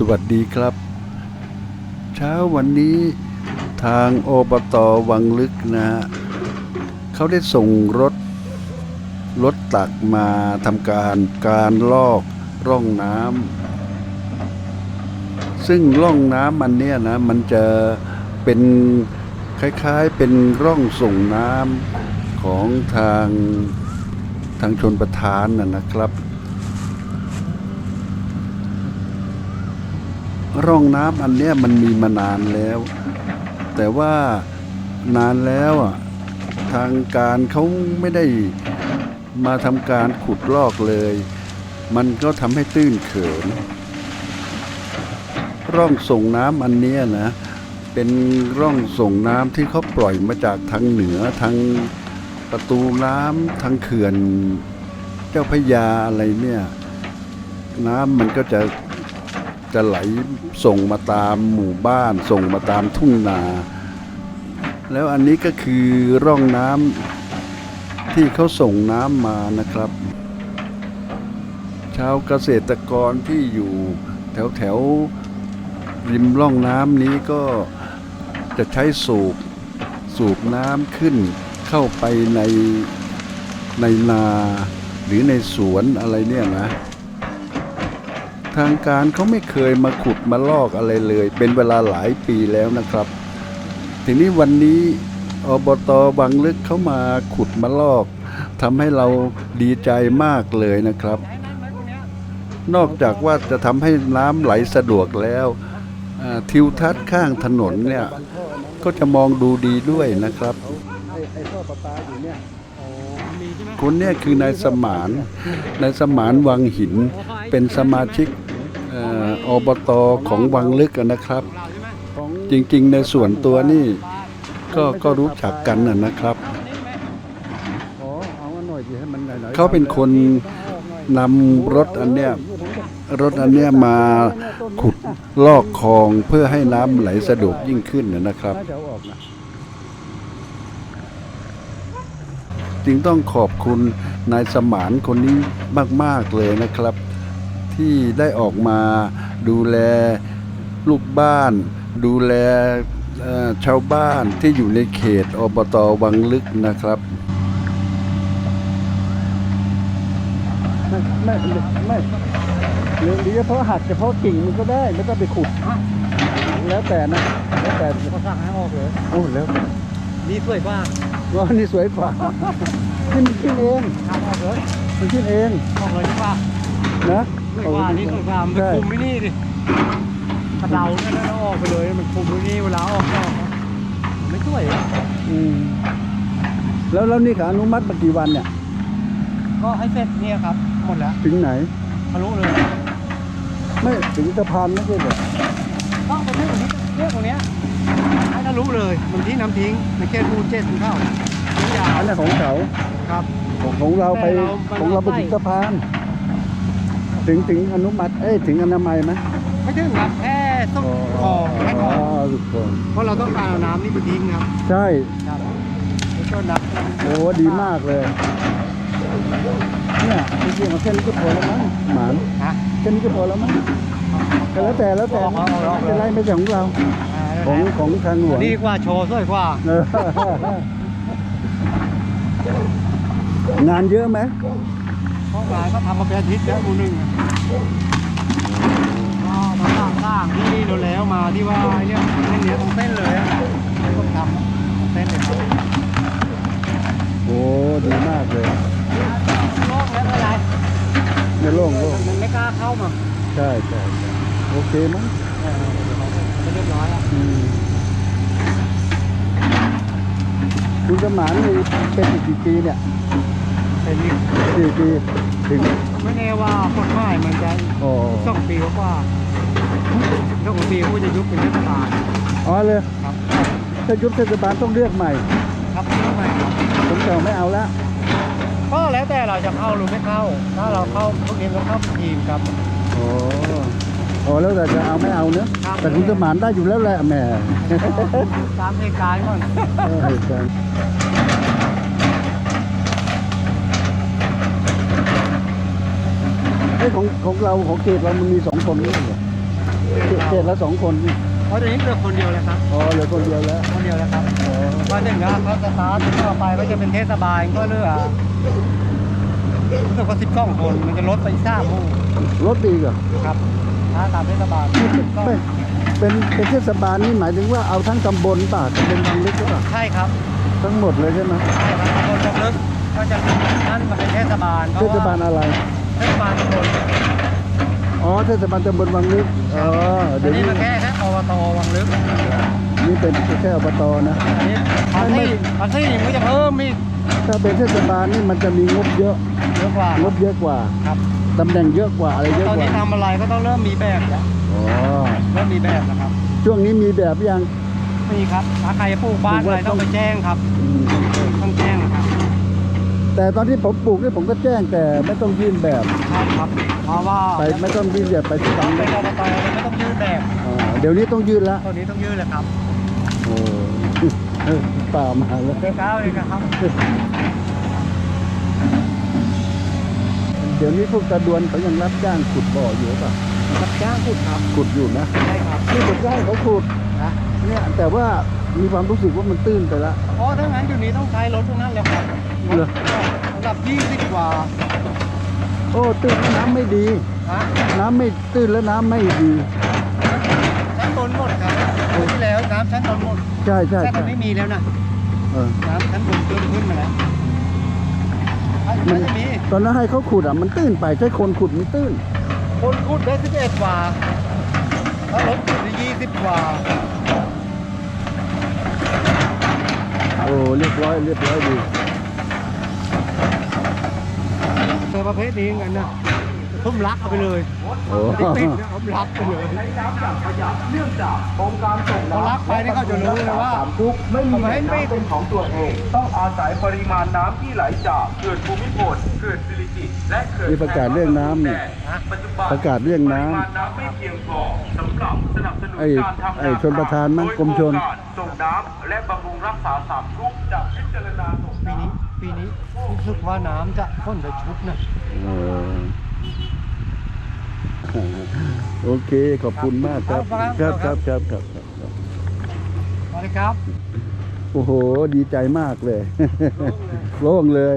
สวัสดีครับ เช้าวันนี้ทางอบตวังลึกนะฮะเขาได้ส่งรถ รถตักมาทำการการลอกร่องน้ำซึ่งร่องน้ำมันเนี่ยนะมันจะเป็นคล้ายๆเป็นร่องส่งน้ำของทางทางชนประทานนะนะครับ ร่องน้ำอันเนี้ยมันมีมานานแล้ว แต่ว่านานแล้วอะทางการเขาไม่ได้มาทำการขุดลอกเลย มันก็ทำให้ตื้นเขิน ร่องส่งน้ำอันเนี้ยนะ เป็นร่องส่งน้ำที่เขาปล่อยมาจากทางเหนือทางประตูน้ำทางเขื่อน เจ้าพยาอะไรเนี่ย น้ำมันก็จะ จะไหลส่งมาตามหมู่บ้าน ส่งมาตามทุ่งนา แล้วอันนี้ก็คือร่องน้ำที่เขาส่งน้ำมานะครับ ชาวเกษตรกรที่อยู่แถวแถวๆริมร่องน้ำนี้ก็จะใช้สูบสูบน้ำขึ้นเข้าไปในในนาหรือในสวนอะไรเนี่ยนะ ทางการเขาไม่เคยมาขุดมาลอกอะไรเลย เป็นเวลาหลายปีแล้วนะครับ ทีนี้วันนี้อบตบางลึกเขามาขุดมาลอกทำให้เราดีใจมากเลยนะครับ นอกจากว่าจะทำให้น้ำไหลสะดวกแล้วทิวทัศน์ข้างถนนเนี่ย ก็จะมองดูดีด้วยนะครับคนเนี่ยคือนายสมานนายสมานวังหินเป็นสมาชิก อ่ออบตของวังลึกอะนะครับเราใช่ไหมจริงๆในส่วนตัวนี่ก็ก็รู้จักกันนะนะครับ เขาเป็นคนนำรถอันเนี้ยรถอันเนี้ยมาขุดลอกคลองเพื่อให้น้ำไหลสะดวกยิ่งขึ้นนะนะครับ จึงต้องขอบคุณนายสมานคนนี้มาก ๆ เลยนะครับ ที่ได้ออกมา ดูแลลูกบ้าน ดูแลชาวบ้านที่อยู่ในเขตอบตวังลึกนะครับไม่ไม่ไม่หรือหรือเฉพาะหักเฉพาะกิ่งมันก็ได้ไม่ต้องไปขุด แล้วแต่นะ แล้วแต่เขาสั่งให้ออกเลยโอ้แล้วนี่สวยกว่าว่านี่สวยกว่านี่มันขึ้นเองทำออกเลยมันขึ้นเองออกเลยดีกว่า นะสวยกว่านี่สวยกว่ามันเป็นใช่คุมไม่นี่ดิกระเดาเนี่ยแล้วออกไปเลยมันคุมไม่นี่เวลาออกก็ออกนะไม่สวยอะอืมแล้วแล้วนี่ขาอนุมัติมากี่วันเนี่ย ก็ให้เสร็จเนี่ยครับ หมดแล้ว ถึงไหนทะลุเลย ไม่ถึงสะพานไม่ใช่เหรอก็ไปที่ตรงนี้เรื่องตรงเนี้ยให้ทะลุเลย มันที่น้ำทิ้งในเขตหมู่เจ็ดถึงเข้าทิ้งยาวอันนั้นของเขาครับ ของของเราไปแต่เราของเราไปไม่ถึงสะพาน ถึงถึงอนุมัติเอ้ยถึงอนามัยไหมไม่ถึงครับแค่ต้องคอแค่คอสุดคอเพราะเราต้องการเอาน้ำนี่ไปทิ้งครับใช่ครับแล้วก็นับโอ้ดีมากเลย เนี่ยจริงๆเอาแค่นี้ก็พอแล้วมั้งหมานฮะแค่นี้ก็พอแล้วมั้งก็แล้วแต่แล้วแต่เอาเอาเอาไม่เป็นไรไม่ใช่ของเรา อ่าของของทางหลวง ดีกว่าโชว์สวยกว่า เอองานเยอะไหม ห้องงานก็ทำมาเป็นอาทิตย์แล้วกูหนึ่งก็มาสร้างสร้างที่นี่เราแล้วมาที่ว่าไอ้เนี่ยเส้นเนี้ยตรงเส้นเลยอะไม่ต้องทำเส้นเลยครับโอ้ดีมากเลยโล่งแล้วอะไรเนี่ยโล่งโล่งมันไม่กล้าเข้ามาใช่ใช่ใช่โอเคมั้งเออเรียบร้อยแล้วอืมคุณสมานนี่เป็นอีกกี่ปีเนี่ย แต่นี่สี่ปีถึงไม่แน่ว่ากฎหมายมันจะอ๋อสองปีกว่าๆถ้าของปีก็จะยุบเป็นเทศบาลอ๋อเลยครับถ้ายุบเทศบาลต้องเลือกใหม่ ครับยุบใหม่ครับผมจะไม่เอาละก็แล้วแต่เราจะเข้าหรือไม่เข้า ถ้าเราเข้าพวกนี้เราเข้าเป็นทีมครับอ๋ออ๋อแล้วแต่จะเอาไม่เอาเนอะครับแต่คุณสมานได้อยู่แล้วแหละแหมตามเหตุการณ์ก่อนเออเหตุการณ์ไอ้ย ของของเราของเขตเรามันมีสองคนนี่เหรอเขตละสองคนนี่เพราะตอนนี้เหลือคนเดียวเลยครับ อ๋อเหลือคนเดียวแล้วคนเดียวแล้วครับอ๋อพอถึงแล้วเขาสตาร์ทต่อไปก็จะเป็นเทศบาลก็เหลือรู้สึกว่าสิบสองคนมันจะลดไปอีกสามหมู่รถดีกว่าครับถ้าตามเทศบาลก็ไม่เป็นเป็นเทศบาลนี่หมายถึงว่าเอาทั้งตำบลป่ะตำบลบางลึกหรือเปล่าใช่ครับทั้งหมดเลยใช่ไหมใช่ครับตำบลบางลึกก็จะนั่นมาเป็นเทศบาลเพเทราะศว่าบาลอะไร เทศบาลตำบลอ๋อเทศบาลตำบลบางลึกอ๋ออัเดี๋ยนวนี้นี้มันแค่แค่อบตวังลึกนี่เป็นแค่อบตนะ อันนี้ภาษีภาษีมันก็จะเพิ่มอีกถ้าเป็นเทศบาลนี่มันจะมีงบเยอะเยอะกว่างบเยอะกว่าครับตำแหน่งเยอะกว่าอะไรเยอะตอนกว่านี้ทำอะไรก็ต้องเริ่มมีแบบแล้วอ๋อเริ่มมีแบบนะครับช่วงนี้มีแบบยัง มีครับถ้าใครจะปลูกบ้านอะไรต้องไปแจ้งครับ อืม ต้องแจ้งนะครับ แต่ตอนที่ผมปลูกนี่ผมก็แจ้งแต่ไม่ต้องยื่นแบบใช่ครับเพราะว่าไปไม่ต้องยื่นแบบไปที่ต้ตัองงเป็นอบตเลยไม่ต้องยื่นแบบเดี๋ยวนี้ต้องยื่นละตัวนี้ต้องยื่นเลยครับโอ้ตามมาแล้วเก้าเองครับ เดี๋ยวนี้พวกตะดวนเขายังรับจ้างขุดบ่ออยู่ป่ะรับจ้างขุดครับขุดอยู่นะใช่ครับนี่ผมก็ให้เขาขุดนะเนี่ยแต่ว่า มีความรู้สึกว่ามันตื้นไปละเพราะถ้างั้นอยู่นี้ต้องใช้รถพวกนั้นแล้วครับเหรอ ระดับ20กว่าโอ้ตื้นแล้วน้ำไม่ดี ฮะน้ำไม่ตื้นแล้วน้ำไม่ดี ชั้นบนหมดครับปีที่แล้วน้ำชั้นบนหมดใช่ใช่แต่ตอใช่นนี้มีแล้วนะเออน้ำชั้นบนตื้นขึ้นมาแล้วมันจะมีตอนนั้นให้เขาขุดอะมันตื้นไปใช้คนขุดไม่ตื้น คนขุดได้11กว่าถ้ารถขุดได้20กว่า โอ้เรียบร้อยเรียบ ร้อยดีเจอประเภทนี้กันนะทุ่มรักเอาไปเลยโอ้ติดๆนะเอารักไปเลยเขารักไปนี่เขาจะรู้เลยว่าทุกไม่มีเอาแหมาให้ล่งปิดน้ำเป็นของตัวเอง ต้องอาศัยปริมาณน้ำที่ไหลจากเขื่อนภูมิพลเขื่อนสิริกิติ์และเขื่อนนี่ประกาศเรื่องน้ำนี่ปัจจุบันประกาศเรื่องน้ำปริมาณน้ำไม่เพียงพอสำหรับสนับสนุนไอ้การทำไอ้ชนประทานมั้งโดยกรมชนโครงการส่งน้ำและบำรุงรักษาสามทุกจากพิจารณาส่งปีน้ำนี้ปีนี้รู้สึกว่าน้ำจะพ่นจะชุบนะเออ โอเคขอบคุณมากครับครับครับครับครับครับครับสวัสดีครับ โอ้โห ดีใจมากเลย โล่งเลย